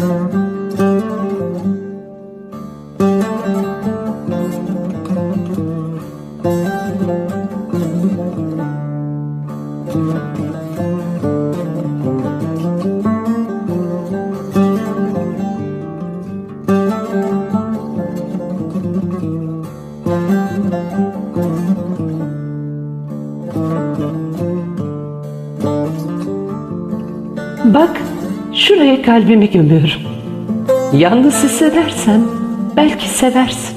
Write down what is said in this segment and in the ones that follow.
Bak şuraya kalbimi gömüyorum. Yalnız hissedersen belki seversin.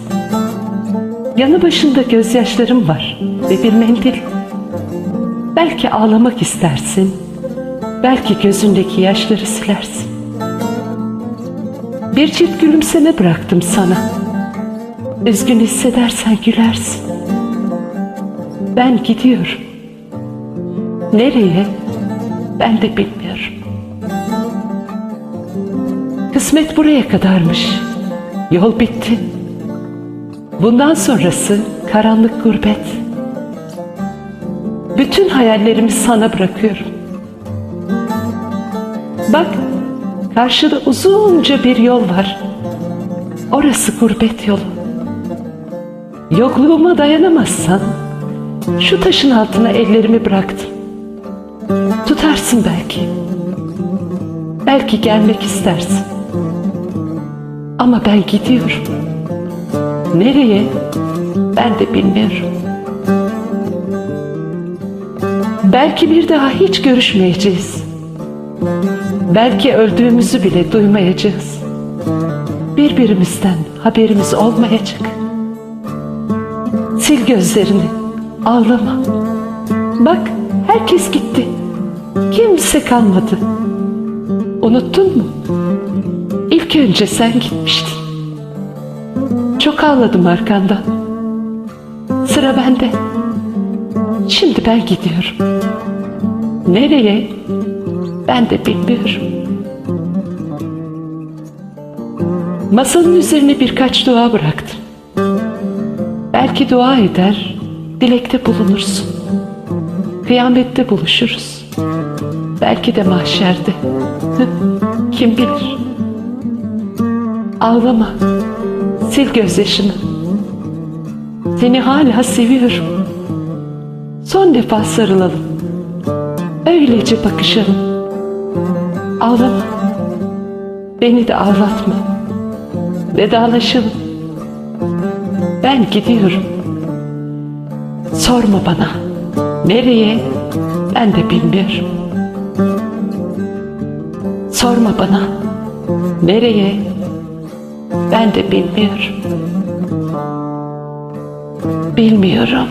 Yanı başında gözyaşlarım var ve bir mendil. Belki ağlamak istersin. Belki gözündeki yaşları silersin. Bir çift gülümseme bıraktım sana. Üzgün hissedersen gülersin. Ben gidiyorum. Nereye? Ben de bilmiyorum. Kısmet buraya kadarmış. Yol bitti. Bundan sonrası karanlık gurbet. Bütün hayallerimi sana bırakıyorum. Bak, karşıda uzunca bir yol var. Orası gurbet yolu. Yokluğuma dayanamazsan şu taşın altına ellerimi bıraktım. Tutarsın belki. Belki gelmek istersin. Ama ben gidiyorum. Nereye? Ben de bilmiyorum. Belki bir daha hiç görüşmeyeceğiz. Belki öldüğümüzü bile duymayacağız. Birbirimizden haberimiz olmayacak. Sil gözlerini, ağlama. Bak, herkes gitti. Kimse kalmadı. Unuttun mu? İlk önce sen gitmiştin. Çok ağladım arkandan. Sıra bende. Şimdi ben gidiyorum. Nereye? Ben de bilmiyorum. Masanın üzerine birkaç dua bıraktım. Belki dua eder, dilekte bulunursun. Kıyamette buluşuruz. Belki de mahşerde. Kim bilir? Ağlama. Sil gözyaşını. Seni hala seviyorum. Son defa sarılalım. Öylece bakışalım. Ağlama. Beni de ağlatma. Vedalaşalım. Ben gidiyorum. Sorma bana. Nereye? Ben de bilmiyorum. Sorma bana. Nereye? Ben de bilmiyorum. Bilmiyorum.